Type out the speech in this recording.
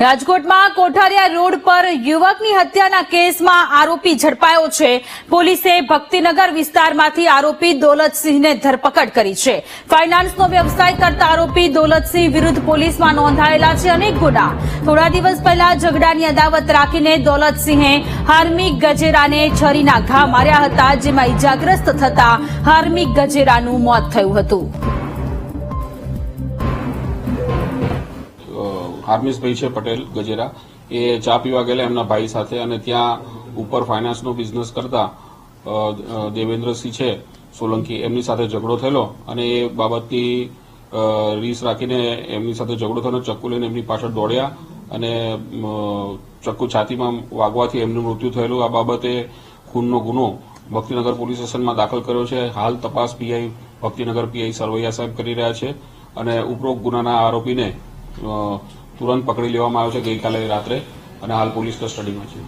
રાજકોટમાં કોઠારિયા રોડ પર યુવકની હત્યાના કેસમાં આરોપી ઝડપાયો છે. પોલીસે ભક્તિનગર વિસ્તારમાંથી આરોપી દોલતસિંહને ધરપકડ કરી છે. ફાઇનાન્સનો વ્યવસાય કરતા આરોપી દોલતસિંહ વિરુદ્ધ પોલીસમાં નોંધાયેલા છે અનેક ગુના. થોડા દિવસ પહેલા ઝઘડાની અદાવત રાખીને દોલતસિંહે હાર્મિક ગજેરાને છરીના ઘા માર્યા હતા, જેમાં ઇજાગ્રસ્ત થતા હાર્મિક ગજેરાનું મોત થયું હતું. હાર્મિશભાઈ છે પટેલ ગજેરા. એ ચા પીવા ગયેલા એમના ભાઈ સાથે અને ત્યાં ઉપર ફાઇનાન્સનો બિઝનેસ કરતા દેવેન્દ્રસિંહ છે, સોલંકી, એમની સાથે ઝઘડો થયેલો અને એ બાબતની રીસ રાખીને એમની સાથે ઝઘડો થયો ચક્કુ લઈને એમની પાછળ દોડ્યા અને ચક્કુ છાતીમાં વાગવાથી એમનું મૃત્યુ થયેલું. આ બાબતે ખૂનનો ગુનો ભક્તિનગર પોલીસ સ્ટેશનમાં દાખલ કર્યો છે. હાલ તપાસ પીઆઈ ભક્તિનગર પીઆઈ સરવૈયા સાહેબ કરી રહ્યા છે અને ઉપરોક્ત ગુનાના આરોપીને તુરંત પકડી લેવામાં આવ્યો છે ગઈકાલે રાત્રે અને હાલ પોલીસ કસ્ટડીમાં છે.